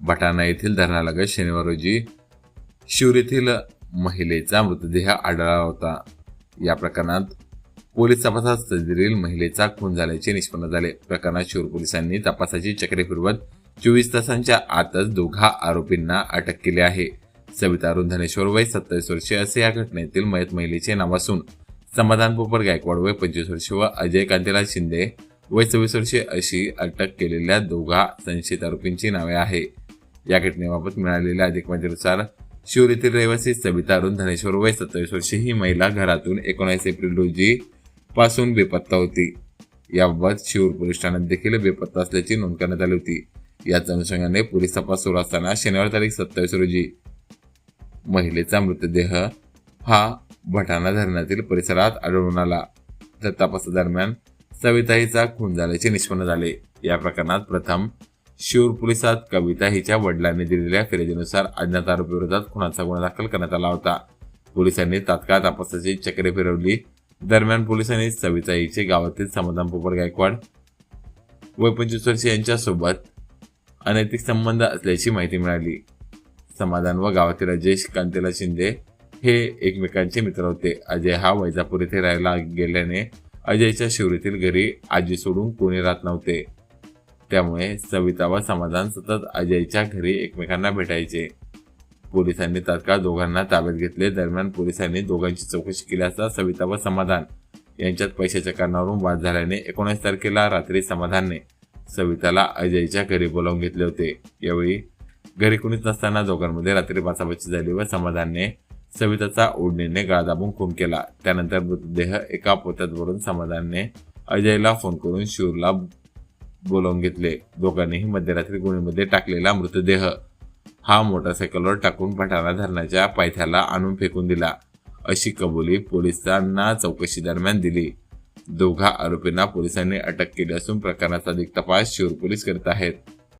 भटाणा येथील धरणालगत शनिवार रोजी शिवर येथील महिलेचा मृतदेह आढळला होता. या प्रकरणात पोलीस तपासात सदरील महिलेचा खून झाल्याचे निष्पन्न झाले. प्रकरणात शिवर पोलिसांनी तपासाची चक्रे फिरवत चोवीस तासांच्या आतच दोघा आरोपींना अटक केली आहे. सविता अरुण धनेश्वर वय सत्तावीस वर्षे असे या घटनेतील मयत महिलेचे नाव असून समाधान पोपर गायकवाड वय पंचवीस वर्षे व अजय कांतीलाल शिंदे वय सव्वीस वर्षे अशी अटक केलेल्या दोघा संशयित आरोपींची नावे आहे. या घटनेबाबत मिळालेल्या अधिक माहितीनुसार शिवर येथील रहिवासी सविता अरुण धनेश्वर वय सत्तावीस वर्षे ही महिला घरातून एकोणीस एप्रिल रोजी पासून बेपत्ता होती. याबाबत शिवूर पोलीस ठाण्यात देखील बेपत्ता असल्याची नोंद करण्यात आली होती. याच अनुषंगाने पोलीस तपास सुरू असताना शनिवार तारीख सत्तावीस रोजी महिलेचा मृतदेह हा भटाणा धरणातील परिसरात आढळून आला. तर तपासादरम्यान सविताईचा खून झाल्याचे निष्पन्न झाले. या प्रकरणात प्रथम शिवर पोलिसात कविता हिच्या वडिलांनी दिलेल्या फिर्यादीनुसार अज्ञात आरोपीविरोधात खुनाचा गुन्हा दाखल करण्यात आला होता. पोलिसांनी तात्काळ तपासाची चक्रे फिरवली. दरम्यान पोलिसांनी सविता हिचे गावातील समाधान पोपट गायकवाड वय पंचवीस वर्ष यांच्यासोबत अनैतिक संबंध असल्याची माहिती मिळाली. समाधान व गावातील राजेश कांतीला शिंदे हे एकमेकांचे मित्र होते. अजय हा वैजापूर येथे राहायला गेल्याने अजयच्या शिवरीतील घरी आजी सोडून कोणी राहत नव्हते. त्यामुळे सविता व समाधान सतत अजयच्या घरी एकमेकांना भेटायचे. पोलिसांनी तात्काळ दोघांना ताब्यात घेतले. दरम्यान पोलिसांनी दोघांची चौकशी केली असता सविता व समाधान. यांच्यात पैशाच्या कारणावरून वाद झाल्याने एकोणीस तारखेला रात्री समाधानने सविताला अजयच्या घरी बोलावून घेतले होते. यावेळी घरी कुणीच नसताना दोघांमध्ये रात्री बाचाबाची झाली व समाधानने सविताचा ओढणीने गळा दाबून खून केला. त्यानंतर मृतदेह एका पोत्यात भरून समाधानने अजयला फोन करून शिवला बोलावून घेतले. दोघांनीही मध्यरात्री गुणीमध्ये टाकलेला मृतदेह. हा मोटरसायकलवर टाकून भटाणा धरणाच्या पायथ्याला आणून फेकून दिला. अशी कबुली पोलिसांना चौकशी दरम्यान दिली. दोघा आरोपींना पोलिसांनी अटक केली असून प्रकरणाचा अधिक तपास शिवर पोलीस करत आहेत.